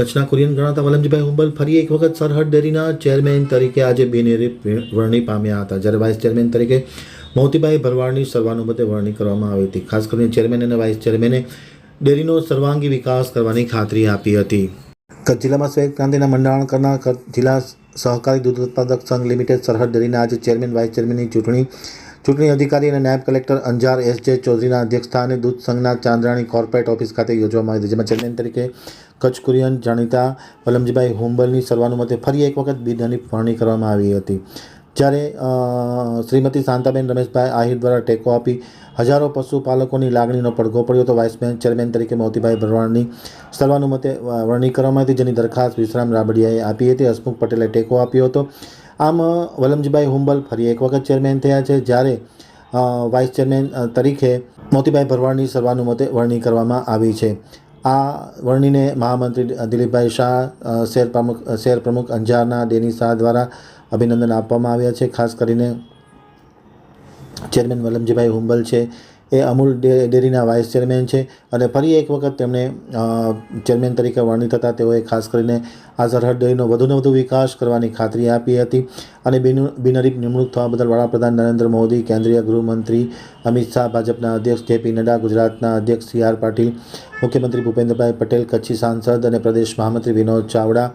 કચ્છના કુરિયન ગણાતા વલમજીભાઈ હુંબલ ફરી એક વખત સરહદ ડેરીના ચેરમેન તરીકે આજે બિનહરીફ વરણી પામ્યા હતા. જ્યારે વાઇસ ચેરમેન તરીકે મોતીભાઈ ભરવાડની સર્વાનુમતે વરણી કરવામાં આવી હતી. ખાસ કરીને ચેરમેન અને વાઇસ ચેરમેને ડેરીનો સર્વાંગી વિકાસ કરવાની ખાતરી આપી હતી. કચ્છ જિલ્લામાં શ્વેત ક્રાંતિના મંડાણ કરનાર જિલ્લા સહકારી દૂધ ઉત્પાદક સંઘ લિમિટેડ સરહદ ડેરીના આજે ચેરમેન વાઇસ ચેરમેનની ચૂંટણી ચૂંટણી અધિકારી અને નાયબ કલેક્ટર અંજાર એસ જે ચૌધરીના અધ્યક્ષસ્થાને દૂધ સંઘના ચાંદ્રાણી કોર્પોરેટ ઓફિસ ખાતે યોજવામાં આવી હતી, જેમાં ચેરમેન તરીકે કચ્છ કુરિયન જાણીતા વલમજીભાઈ હુંબલની સર્વાનુમતે ફરી એક વખત બિનહરીફ વરણી કરવામાં આવી હતી. જ્યારે શ્રીમતી શાંતાબેન રમેશભાઈ આહિર દ્વારા ટેકો આપી હજારો પશુપાલકોની લાગણીનો પડઘો પડ્યો હતો વાઇસ ચેરમેન તરીકે મોતીભાઈ ભરવાડની સર્વાનુમતે વરણી કરવામાં હતી, જેની દરખાસ્ત વિશ્રામ રાબડિયાએ આપી હતી. હસમુખ પટેલે ટેકો આપ્યો હતો. આમ વલમજીભાઈ હુંબલ ફરી એક વખત ચેરમેન થયા છે, જ્યારે વાઇસ ચેરમેન તરીકે મોતીભાઈ ભરવાડની સર્વાનુમતે વરણી કરવામાં આવી છે. આ વરણીને મહામંત્રી દિલીપભાઈ શાહ શેર પ્રમુખ શહેર પ્રમુખ અંજારના ડેની શાહ દ્વારા અભિનંદન આપવામાં આવ્યા છે. ખાસ કરીને ચેરમેન વલમજીભાઈ હુંબલ છે એ અમૂલ ડેરીના વાઇસ ચેરમેન છે અને ફરી એક વખત તેમણે ચેરમેન તરીકે વર્ણિત હતા. તેઓએ ખાસ કરીને આ સરહદ ડેરીનો વધુને વધુ વિકાસ કરવાની ખાતરી આપી હતી અને બિન, બિનહરીફ નિમણૂક થવા બદલ વડાપ્રધાન નરેન્દ્ર મોદી, કેન્દ્રીય ગૃહમંત્રી અમિત શાહ, ભાજપના અધ્યક્ષ જેપી નડ્ડા, ગુજરાતના અધ્યક્ષ સી આર પાટીલ, મુખ્યમંત્રી ભૂપેન્દ્રભાઈ પટેલ, કચ્છી સાંસદ અને પ્રદેશ મહામંત્રી વિનોદ ચાવડા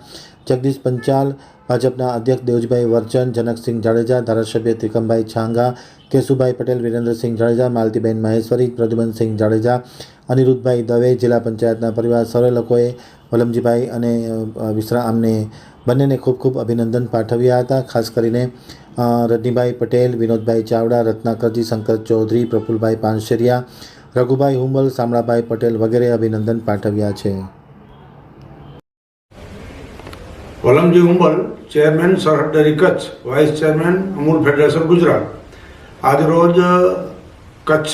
જગદીશ પંચાલ, ભાજપના અધ્યક્ષ દેવજીભાઈ વર્ચન, જનકસિંહ જાડેજા, ધારાસભ્ય ત્રિકમભાઈ છાંગા, કેશુભાઈ પટેલ, વિરેન્દ્રસિંહ જાડેજા, માલતીબેન મહેશ્વરી, પ્રદ્યુમનસિંહ જાડેજા, અનિરુદ્ધભાઈ દવે, જિલ્લા પંચાયતના પરિવાર સર્વે લોકોએ વલમજીભાઈ અને વિશ્રામને બંનેને ખૂબ ખૂબ અભિનંદન પાઠવ્યા હતા. ખાસ કરીને રજનીભાઈ પટેલ, વિનોદભાઈ ચાવડા, રત્નાકરજી શંકર ચૌધરી, પ્રફુલભાઈ પાનશેરિયા, રઘુભાઈ હુંબલ, શામળાભાઈ પટેલ વગેરે અભિનંદન પાઠવ્યા છે. Valamji Umbal, chairman Sarhad dairy Kutch, vice chairman Amul federation Gujarat. આજરોજ કચ્છ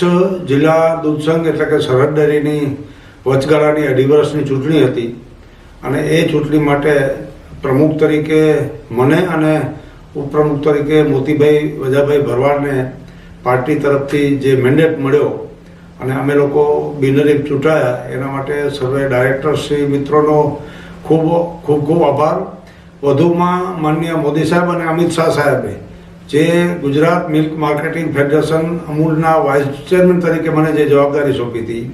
જિલ્લા દૂધસંઘ એટલે કે સરહદ ડેરીની વચગાળાની અઢી વર્ષની ચૂંટણી હતી અને એ ચૂંટણી માટે પ્રમુખ તરીકે મને અને ઉપપ્રમુખ તરીકે મોતીભાઈ વજાભાઈ ભરવાડને પાર્ટી તરફથી જે મેન્ડેટ મળ્યો અને અમે લોકો બિનરીફ ચૂંટાયા, એના માટે સર્વે ડાયરેક્ટરશ્રી મિત્રોનો ખૂબ ખૂબ ખૂબ આભાર. વધુમાં માનનીય મોદી સાહેબ અને અમિત શાહ સાહેબે જે ગુજરાત મિલ્ક માર્કેટિંગ ફેડરેશન અમૂલના વાઇસ ચેરમેન તરીકે મને જે જવાબદારી સોંપી હતી,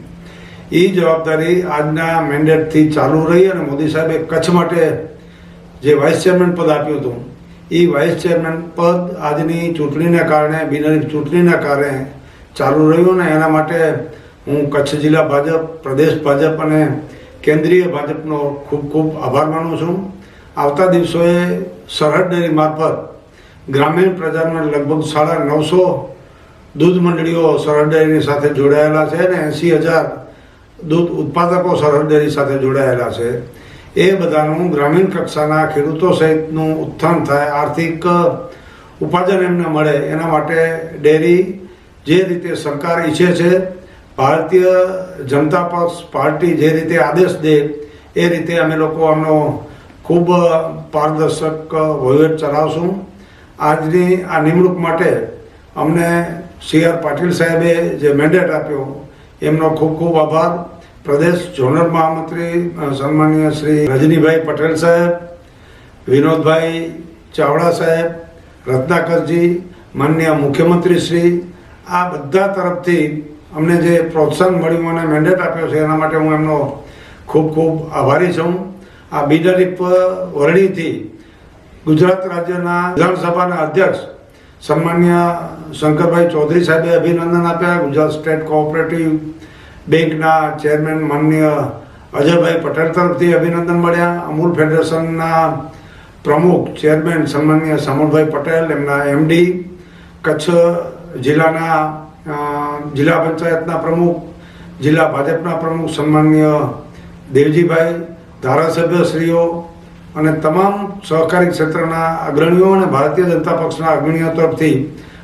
એ જવાબદારી આજના મેન્ડેટથી ચાલુ રહી અને મોદી સાહેબે કચ્છ માટે જે વાઇસ ચેરમેન પદ આપ્યું હતું, એ વાઇસ ચેરમેન પદ આજની ચૂંટણીને કારણે, બિનહરીફ ચૂંટણીના કારણે ચાલુ રહ્યું ને એના માટે હું કચ્છ જિલ્લા ભાજપ, પ્રદેશ ભાજપ અને કેન્દ્રીય ભાજપનો ખૂબ ખૂબ આભાર માનું છું. આવતા દિવસોએ સરહદ ડેરી મારફત ગ્રામીણ પ્રજાના લગભગ સાડા નવસો દૂધ મંડળીઓ સરહદ ડેરીની સાથે જોડાયેલા છે અને એંસી હજાર દૂધ ઉત્પાદકો સરહદ ડેરી સાથે જોડાયેલા છે. એ બધાનું ગ્રામીણ કક્ષાના ખેડૂતો સહિતનું ઉત્થાન થાય, આર્થિક ઉપાર્જન એમને મળે એના માટે ડેરી જે રીતે સરકાર ઈચ્છે છે, ભારતીય જનતા પક્ષ પાર્ટી જે રીતે આદેશ દે એ રીતે અમે લોકો આમનો ખૂબ પારદર્શક વહીવટ ચલાવશું. આજની આ નિમણૂક માટે અમને સી આર પાટીલ સાહેબે જે મેન્ડેટ આપ્યો, એમનો ખૂબ ખૂબ આભાર. પ્રદેશ ઝોનલ મહામંત્રી સન્માનીય શ્રી રજનીભાઈ પટેલ સાહેબ, વિનોદભાઈ ચાવડા સાહેબ, રત્નાકરજી, માનનીય મુખ્યમંત્રી શ્રી, આ બધા તરફથી અમને જે પ્રોત્સાહન મળ્યું અને મેન્ડેટ આપ્યો છે, એના માટે હું એમનો ખૂબ ખૂબ આભારી છું. આ બિનહરીફ વરણીથી ગુજરાત રાજ્યના વિધાનસભાના અધ્યક્ષ સન્માન્ય શંકરભાઈ ચૌધરી સાહેબે અભિનંદન આપ્યા. ગુજરાત સ્ટેટ કોઓપરેટિવ બેંકના ચેરમેન માનનીય અજયભાઈ પટેલ તરફથી અભિનંદન મળ્યા. અમૂલ ફેડરેશનના પ્રમુખ ચેરમેન સન્માનીય સામળભાઈ પટેલ, એમના એમડી, કચ્છ જિલ્લાના જિલ્લા પંચાયતના પ્રમુખ, જિલ્લા ભાજપના પ્રમુખ સન્માનીય દેવજીભાઈ ધારાસભ્યશ્રીઓ અને તમામ સહકારી ક્ષેત્રના અગ્રણીઓ અને ભારતીય જનતા પક્ષના અગ્રણીઓ તરફથી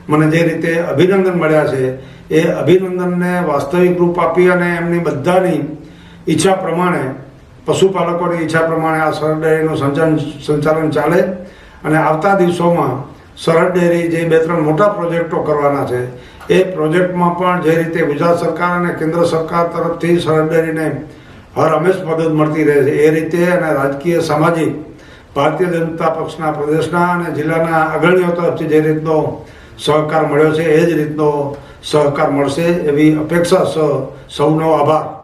મને જે રીતે અભિનંદન મળ્યા છે, એ અભિનંદનને વાસ્તવિક રૂપ આપી અને એમની બધાની ઈચ્છા પ્રમાણે, પશુપાલકોની ઈચ્છા પ્રમાણે આ સરહદ ડેરીનું સંચાલન સંચાલન ચાલે અને આવતા દિવસોમાં સરહદ ડેરી જે બે ત્રણ મોટા પ્રોજેક્ટો કરવાના છે, એ પ્રોજેક્ટમાં પણ જે રીતે ગુજરાત સરકાર અને કેન્દ્ર સરકાર તરફથી સરહદ ડેરીને હર હંમેશ મદદ મળતી રહે છે. એ રીતે અને રાજકીય સામાજિક, ભારતીય જનતા પક્ષના પ્રદેશના અને જિલ્લાના અગ્રણીઓ તરફથી જે રીતનો સહકાર મળ્યો છે, એ જ રીતનો સહકાર મળશે એવી અપેક્ષા સૌનો આભાર.